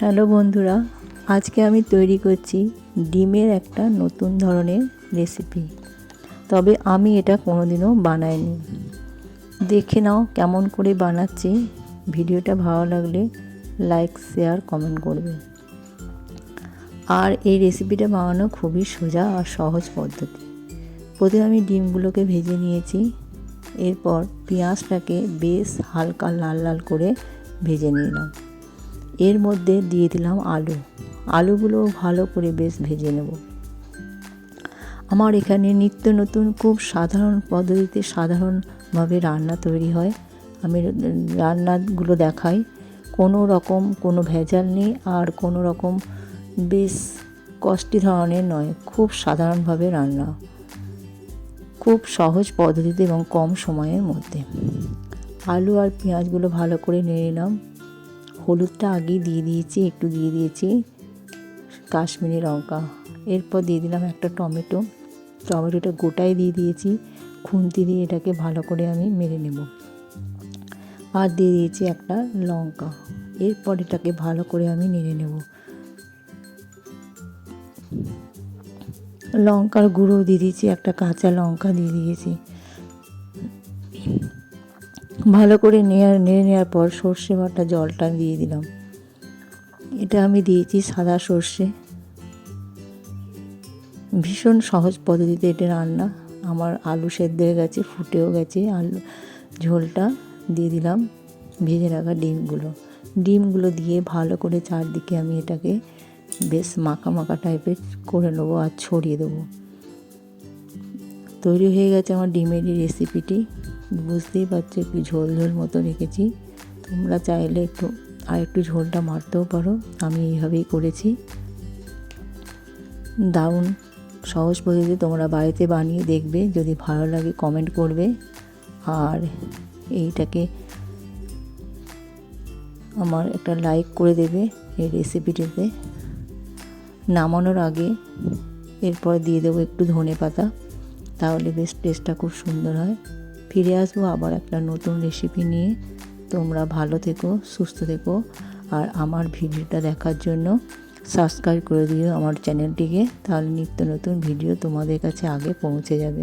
Hello বন্ধুরা, আজকে আমি তৈরি করছি ডিমের একটা নতুন ধরনের রেসিপি। তবে আমি এটা কোনোদিনও বানাইনি। দেখে নাও কেমন করে বানাচ্ছি। ভিডিওটা ভালো লাগলে লাইক, শেয়ার, কমেন্ট করবে। আর এই রেসিপিটা বানানো খুবই সোজা আর সহজ পদ্ধতি। প্রথমে আমি ডিমগুলোকে ভেজে নিয়েছি। এরপর পেঁয়াজটাকে বেশ হালকা লাল লাল করে ভেজে নিলাম। এর মধ্যে দিয়ে দিলাম আলু। আলুগুলো ভালো করে বেশ ভেজে নেব। আমার এখানে নিত্য নতুন খুব সাধারণ পদ্ধতিতে সাধারণভাবে রান্না তৈরি হয়। আমি রান্নাগুলো দেখাই। কোনো রকম কোনো ভেজাল নেই আর কোনো রকম বেশ কষ্টি ধরনের নয়, খুব সাধারণভাবে রান্না। খুব সহজ পদ্ধতিতে এবং কম সময়ের মধ্যে। আলু আর পেঁয়াজগুলো ভালো করে নিয়ে নিলাম। হলুদটা আগেই দিয়ে দিয়েছি, একটু দিয়ে দিয়েছি কাশ্মীরি লঙ্কা। এরপর দিয়ে দিলাম একটা টমেটো। টমেটোটা গোটাই দিয়ে দিয়েছি, খুন্তি দিয়ে এটাকে ভালো করে আমি মেরে নেব। আর দিয়ে দিয়েছি একটা লঙ্কা। এরপর এটাকে ভালো করে আমি নেড়ে নেব। লঙ্কার গুঁড়ো দিয়ে দিয়েছি, একটা কাঁচা লঙ্কা দিয়ে দিয়েছি। ভালো করে নেওয়ার নিয়ে নেওয়ার পর সর্ষে বাটা জলটা দিয়ে দিলাম। এটা আমি দিয়েছি সাদা সর্ষে। ভীষণ সহজ পদ্ধতিতে এটা রান্না। আমার আলু সেদ্ধ হয়ে গেছে, ফুটেও গেছে। আলু, ঝোলটা দিয়ে দিলাম ভেজে রাখা ডিমগুলো। ডিমগুলো দিয়ে ভালো করে চারদিকে আমি এটাকে বেশ মাখা মাখা টাইপের করে নেব আর ছড়িয়ে দেবো। তৈরি হয়ে গেছে আমার ডিমের রেসিপিটি। বুঝতেই পারছ একটু ঝোল ঝোল মতো রেখেছি। তোমরা চাইলে একটু আর একটু ঝোলটা মারতেও পারো। আমি এইভাবেই করেছি। দারুণ সহজ পদ্ধতিতে তোমরা বাড়িতে বানিয়ে দেখবে, যদি ভালো লাগে কমেন্ট করবে। আর এইটাকে আমার একটা লাইক করে দেবে এই রেসিপিটিতে নামানোর আগে এরপর দিয়ে দেবো একটু ধনে পাতা তাহলে বেশ টেস্টটা খুব সুন্দর হয়। ফিরে আসব আবার একটা নতুন রেসিপি নিয়ে। তোমরা ভালো থেকো, সুস্থ থেকো। আর আমার ভিডিওটা দেখার জন্য সাবস্ক্রাইব করে দিও আমার চ্যানেলটিকে তাহলে নিত্য নতুন ভিডিও তোমাদের কাছে আগে পৌঁছে যাবে।